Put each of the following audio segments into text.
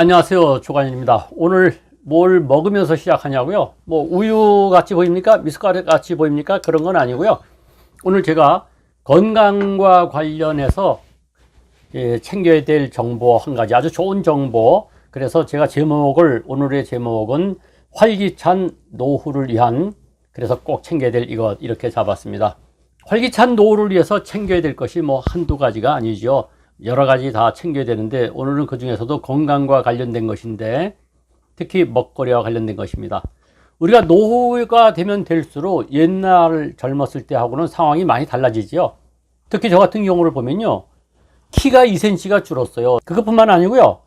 안녕하세요. 조관입니다. 오늘 뭘 먹으면서 시작하냐고요? 뭐 우유 같이 보입니까? 미숫가루 같이 보입니까? 그런 건 아니고요. 오늘 제가 건강과 관련해서 예, 챙겨야 될 정보 한 가지 아주 좋은 정보. 그래서 제가 제목을 오늘의 제목은 활기찬 노후를 위한 그래서 꼭 챙겨야 될 이것 이렇게 잡았습니다. 활기찬 노후를 위해서 챙겨야 될 것이 뭐 한두 가지가 아니죠. 여러 가지 다 챙겨야 되는데 오늘은 그 중에서도 건강과 관련된 것인데 특히 먹거리와 관련된 것입니다. 우리가 노후가 되면 될수록 옛날 젊었을 때하고는 상황이 많이 달라지지요. 특히 저 같은 경우를 보면요. 키가 2cm가 줄었어요. 그것뿐만 아니고요.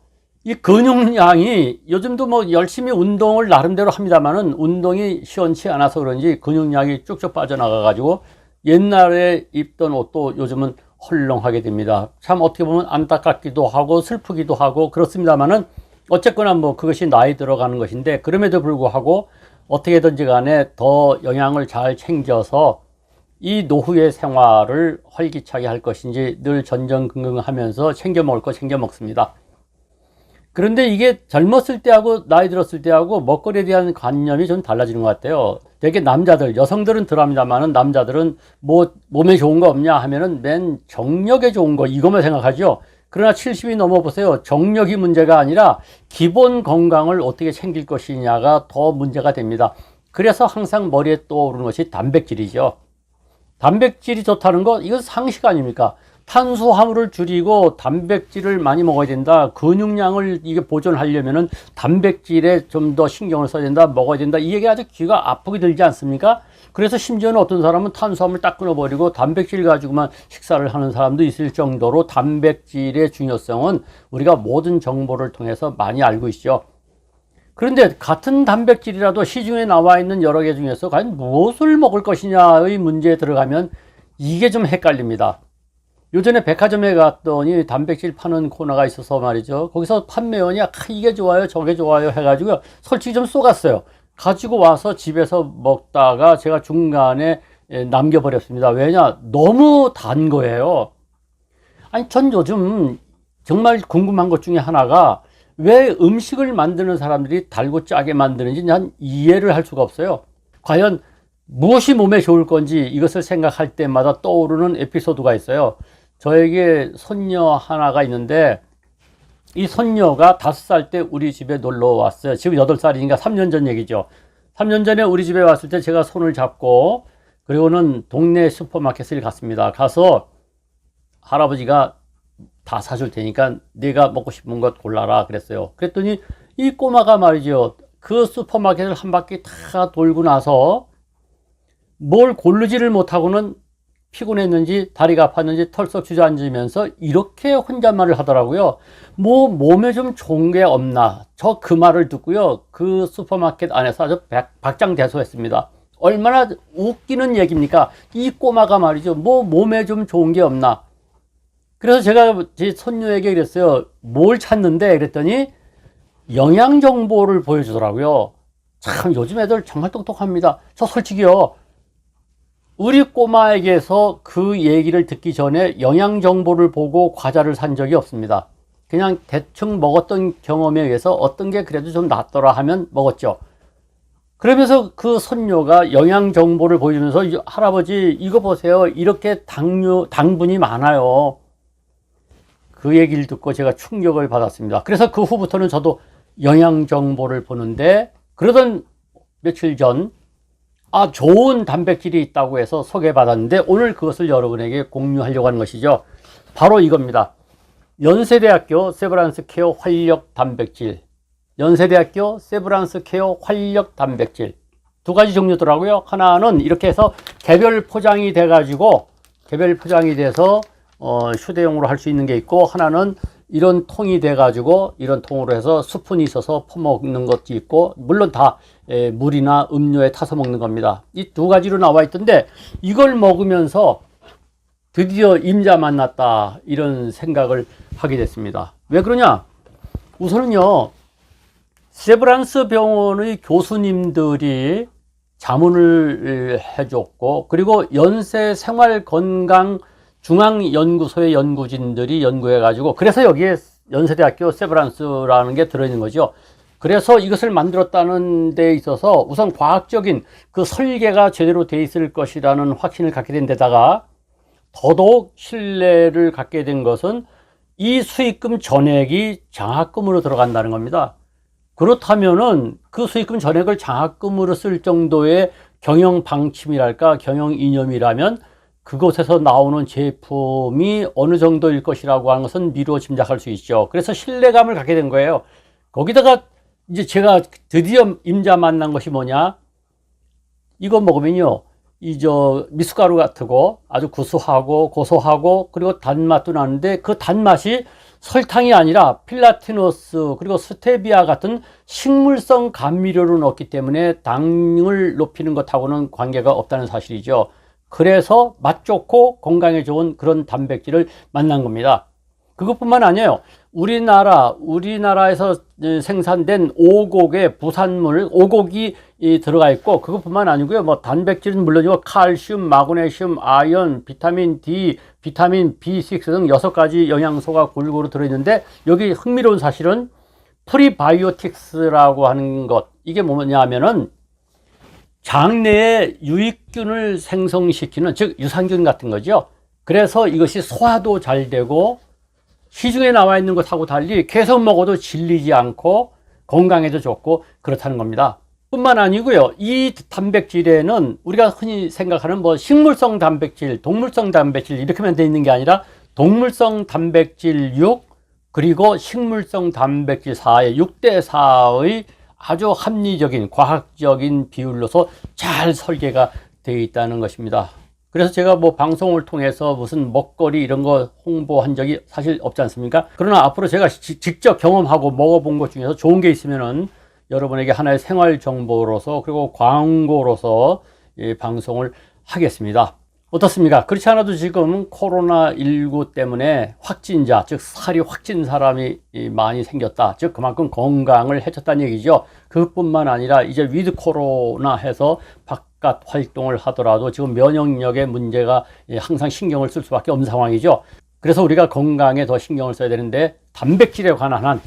이 근육량이 요즘도 뭐 열심히 운동을 나름대로 합니다만은 운동이 시원치 않아서 그런지 근육량이 쭉쭉 빠져나가 가지고 옛날에 입던 옷도 요즘은 헐렁하게 됩니다. 참 어떻게 보면 안타깝기도 하고 슬프기도 하고 그렇습니다만은 어쨌거나 뭐 그것이 나이 들어가는 것인데 그럼에도 불구하고 어떻게든지 간에 더 영양을 잘 챙겨서 이 노후의 생활을 활기차게 할 것인지 늘 전전긍긍하면서 챙겨 먹을 거 챙겨 먹습니다. 그런데 이게 젊었을 때하고 나이 들었을 때하고 먹거리에 대한 관념이 좀 달라지는 것 같아요. 되게 남자들, 여성들은 덜합니다만은 남자들은 뭐 몸에 좋은 거 없냐 하면은 맨 정력에 좋은 거 이것만 생각하죠. 그러나 70이 넘어 보세요. 정력이 문제가 아니라 기본 건강을 어떻게 챙길 것이냐가 더 문제가 됩니다. 그래서 항상 머리에 떠오르는 것이 단백질이죠. 단백질이 좋다는 거 이건 상식 아닙니까? 탄수화물을 줄이고 단백질을 많이 먹어야 된다. 근육량을 이게 보존하려면은 단백질에 좀 더 신경을 써야 된다. 먹어야 된다. 이 얘기 아주 귀가 아프게 들지 않습니까? 그래서 심지어는 어떤 사람은 탄수화물 딱 끊어버리고 단백질 가지고만 식사를 하는 사람도 있을 정도로 단백질의 중요성은 우리가 모든 정보를 통해서 많이 알고 있죠. 그런데 같은 단백질이라도 시중에 나와 있는 여러 개 중에서 과연 무엇을 먹을 것이냐의 문제에 들어가면 이게 좀 헷갈립니다. 요전에 백화점에 갔더니 단백질 파는 코너가 있어서 말이죠. 거기서 판매원이 아, 이게 좋아요, 저게 좋아요 해가지고 솔직히 좀 쏘갔어요. 가지고 와서 집에서 먹다가 제가 중간에 예, 남겨버렸습니다. 왜냐? 너무 단 거예요. 아니, 전 요즘 정말 궁금한 것 중에 하나가 왜 음식을 만드는 사람들이 달고 짜게 만드는지 난 이해를 할 수가 없어요. 과연 무엇이 몸에 좋을 건지 이것을 생각할 때마다 떠오르는 에피소드가 있어요. 저에게 손녀 하나가 있는데 이 손녀가 다섯 살 때 우리 집에 놀러 왔어요. 지금 여덟 살이니까 3년 전 얘기죠. 3년 전에 우리 집에 왔을 때 제가 손을 잡고 그리고는 동네 슈퍼마켓을 갔습니다. 가서 할아버지가 다 사줄 테니까 네가 먹고 싶은 것 골라라 그랬어요. 그랬더니 이 꼬마가 말이죠. 그 슈퍼마켓을 한 바퀴 다 돌고 나서 뭘 고르지를 못하고는 피곤했는지 다리가 아팠는지 털썩 주저앉으면서 이렇게 혼잣말을 하더라고요. 뭐 몸에 좀 좋은 게 없나 저 그 말을 듣고요. 그 슈퍼마켓 안에서 아주 박장대소했습니다. 얼마나 웃기는 얘기입니까? 이 꼬마가 말이죠. 뭐 몸에 좀 좋은 게 없나. 그래서 제가 제 손녀에게 그랬어요. 뭘 찾는데 그랬더니 영양 정보를 보여주더라고요. 참 요즘 애들 정말 똑똑합니다. 저 솔직히요. 우리 꼬마에게서 그 얘기를 듣기 전에 영양 정보를 보고 과자를 산 적이 없습니다. 그냥 대충 먹었던 경험에 의해서 어떤 게 그래도 좀 낫더라 하면 먹었죠. 그러면서 그 손녀가 영양 정보를 보여주면서 할아버지 이거 보세요. 이렇게 당류 당분이 많아요. 그 얘기를 듣고 제가 충격을 받았습니다. 그래서 그 후부터는 저도 영양 정보를 보는데 그러던 며칠 전 아, 좋은 단백질이 있다고 해서 소개받았는데 오늘 그것을 여러분에게 공유하려고 하는 것이죠. 바로 이겁니다. 연세대학교 세브란스 케어 활력 단백질. 연세대학교 세브란스 케어 활력 단백질. 두 가지 종류더라고요. 하나는 이렇게 해서 개별 포장이 돼 가지고 개별 포장이 돼서 어, 휴대용으로 할 수 있는 게 있고 하나는 이런 통이 돼 가지고 이런 통으로 해서 스푼이 있어서 퍼먹는 것도 있고 물론 다 에, 물이나 음료에 타서 먹는 겁니다. 이 두 가지로 나와 있던데 이걸 먹으면서 드디어 임자 만났다 이런 생각을 하게 됐습니다. 왜 그러냐? 우선은요 세브란스 병원의 교수님들이 자문을 해줬고 그리고 연세 생활 건강 중앙연구소의 연구진들이 연구해가지고 그래서 여기에 연세대학교 세브란스라는 게 들어있는 거죠. 그래서 이것을 만들었다는 데 있어서 우선 과학적인 그 설계가 제대로 돼 있을 것이라는 확신을 갖게 된 데다가 더더욱 신뢰를 갖게 된 것은 이 수익금 전액이 장학금으로 들어간다는 겁니다. 그렇다면은 그 수익금 전액을 장학금으로 쓸 정도의 경영 방침이랄까 경영 이념이라면 그곳에서 나오는 제품이 어느 정도일 것이라고 하는 것은 미루어 짐작할 수 있죠. 그래서 신뢰감을 갖게 된 거예요. 거기다가 이제 제가 드디어 임자 만난 것이 뭐냐? 이거 먹으면요. 이 저 미숫가루 같고 아주 구수하고 고소하고 그리고 단맛도 나는데 그 단맛이 설탕이 아니라 필라티노스 그리고 스테비아 같은 식물성 감미료를 넣기 때문에 당을 높이는 것하고는 관계가 없다는 사실이죠. 그래서 맛 좋고 건강에 좋은 그런 단백질을 만난 겁니다. 그것뿐만 아니에요. 우리나라 우리나라에서 생산된 오곡의 부산물 오곡이 들어가 있고 그것뿐만 아니고요. 뭐 단백질은 물론이고 칼슘, 마그네슘, 아연, 비타민 D, 비타민 B6 등 여섯 가지 영양소가 골고루 들어 있는데 여기 흥미로운 사실은 프리바이오틱스라고 하는 것 이게 뭐냐면은 장내에 유익균을 생성시키는 즉 유산균 같은 거죠. 그래서 이것이 소화도 잘 되고 시중에 나와 있는 것하고 달리 계속 먹어도 질리지 않고 건강에도 좋고 그렇다는 겁니다. 뿐만 아니고요. 이 단백질에는 우리가 흔히 생각하는 뭐 식물성 단백질, 동물성 단백질 이렇게만 돼 있는 게 아니라 동물성 단백질 6 그리고 식물성 단백질 4의 6대 4의 아주 합리적인 과학적인 비율로서 잘 설계가 되어 있다는 것입니다. 그래서 제가 뭐 방송을 통해서 무슨 먹거리 이런 거 홍보한 적이 사실 없지 않습니까? 그러나 앞으로 제가 지, 직접 경험하고 먹어본 것 중에서 좋은 게 있으면은 여러분에게 하나의 생활 정보로서 그리고 광고로서 이 방송을 하겠습니다. 어떻습니까? 그렇지 않아도 지금 코로나19 때문에 확진자, 즉 살이 확진 사람이 많이 생겼다. 즉 그만큼 건강을 해쳤다는 얘기죠. 그것뿐만 아니라 이제 위드 코로나 해서 바깥 활동을 하더라도 지금 면역력에 문제가 항상 신경을 쓸 수밖에 없는 상황이죠. 그래서 우리가 건강에 더 신경을 써야 되는데 단백질에 관한 한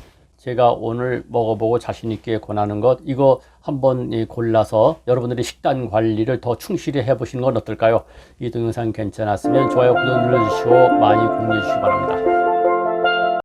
제가 오늘 먹어보고 자신있게 권하는 것, 이거 한번 골라서 여러분들이 식단 관리를 더 충실히 해보시는 건 어떨까요? 이 동영상 괜찮았으면 좋아요, 구독 눌러주시고 많이 공유해 주시기 바랍니다.